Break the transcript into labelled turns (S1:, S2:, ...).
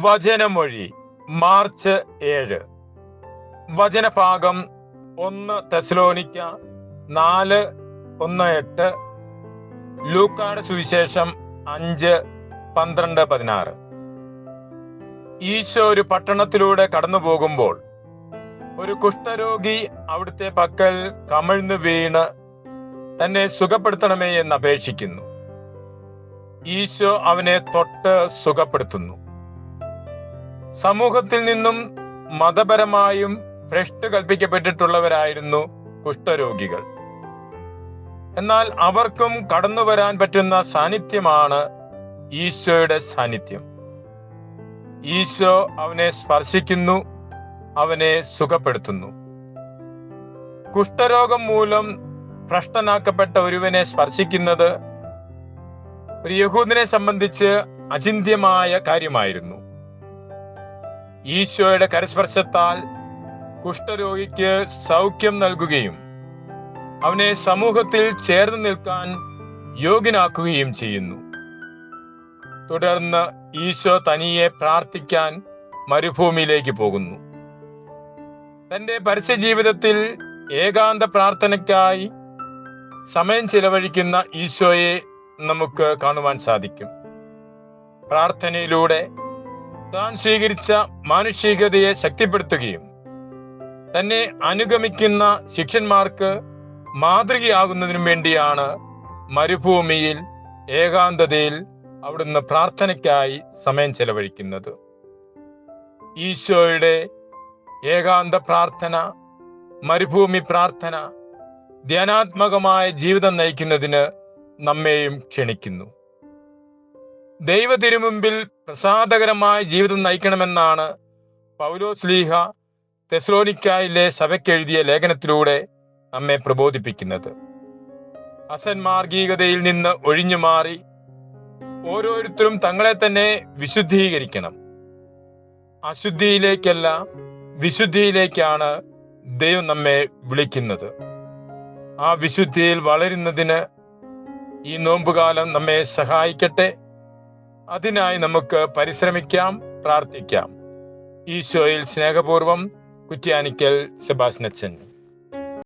S1: വചനമൊഴി March ഏഴ്. വചനഭാഗം ഒന്ന് തെസ്ലോനിക്ക നാല് ഒന്ന് എട്ട്. ലൂക്കാട് സുവിശേഷം അഞ്ച് പന്ത്രണ്ട് പതിനാറ്. ഈശോ ഒരു പട്ടണത്തിലൂടെ കടന്നു പോകുമ്പോൾ ഒരു കുഷ്ഠരോഗി അവിടുത്തെ പക്കൽ കമിഴ്ന്നു വീണ് തന്നെ സുഖപ്പെടുത്തണമേ എന്ന് അപേക്ഷിക്കുന്നു. ഈശോ അവനെ തൊട്ട് സുഖപ്പെടുത്തുന്നു. സമൂഹത്തിൽ നിന്നും മതപരമായും ഭ്രഷ്ട് കൽപ്പിക്കപ്പെട്ടിട്ടുള്ളവരായിരുന്നു കുഷ്ഠരോഗികൾ. എന്നാൽ അവർക്കും കടന്നു വരാൻ പറ്റുന്ന സാന്നിധ്യമാണ് ഈശോയുടെ സാന്നിധ്യം. ഈശോ അവനെ സ്പർശിക്കുന്നു അവനെ സുഖപ്പെടുത്തുന്നു. കുഷ്ഠരോഗം മൂലം ഭ്രഷ്ടനാക്കപ്പെട്ട ഒരുവനെ സ്പർശിക്കുന്നത് ഒരു യഹൂദിനെ സംബന്ധിച്ച് അചിന്ത്യമായ കാര്യമായിരുന്നു. ഈശോയുടെ കരസ്പർശത്താൽ കുഷ്ഠരോഗിക്ക് സൗഖ്യം നൽകുകയും അവനെ സമൂഹത്തിൽ ചേർന്ന് നിൽക്കാൻ യോഗ്യനാക്കുകയും ചെയ്യുന്നു. തുടർന്ന് ഈശോ തനിയെ പ്രാർത്ഥിക്കാൻ മരുഭൂമിയിലേക്ക് പോകുന്നു. തന്റെ പരസ്യ ജീവിതത്തിൽ ഏകാന്ത പ്രാർത്ഥനയ്ക്കായി സമയം ചിലവഴിക്കുന്ന ഈശോയെ നമുക്ക് കാണുവാൻ സാധിക്കും. പ്രാർത്ഥനയിലൂടെ താൻ സ്വീകരിച്ച മാനുഷികതയെ ശക്തിപ്പെടുത്തുകയും തന്നെ അനുഗമിക്കുന്ന ശിക്ഷന്മാർക്ക് മാതൃകയാകുന്നതിനും വേണ്ടിയാണ് മരുഭൂമിയിൽ ഏകാന്തതയിൽ അവിടുന്ന് പ്രാർത്ഥനയ്ക്കായി സമയം ചെലവഴിക്കുന്നത്. ഈശോയുടെ ഏകാന്ത പ്രാർത്ഥന മരുഭൂമി പ്രാർത്ഥന ധ്യാനാത്മകമായ ജീവിതം നയിക്കുന്നതിന് നമ്മെയും ക്ഷണിക്കുന്നു. ദൈവ തിരുമുമ്പിൽ പ്രസാദകരമായ ജീവിതം നയിക്കണമെന്നാണ് പൗലോസ് ലീഹ തെസ്ലോനിക്കായിലെ സഭയ്ക്കെഴുതിയ ലേഖനത്തിലൂടെ നമ്മെ പ്രബോധിപ്പിക്കുന്നത്. അസന്മാർഗീകതയിൽ നിന്ന് ഒഴിഞ്ഞു മാറി ഓരോരുത്തരും തങ്ങളെ തന്നെ വിശുദ്ധീകരിക്കണം. അശുദ്ധിയിലേക്കല്ല വിശുദ്ധിയിലേക്കാണ് ദൈവം നമ്മെ വിളിക്കുന്നത്. ആ വിശുദ്ധിയിൽ വളരുന്നതിന് ഈ നോമ്പുകാലം നമ്മെ സഹായിക്കട്ടെ. അതിനായി നമുക്ക് പരിശ്രമിക്കാം പ്രാർത്ഥിക്കാം. ഈശോയിൽ സ്നേഹപൂർവം കുറ്റ്യാനിക്കൽ സെബാസ്നച്ചൻ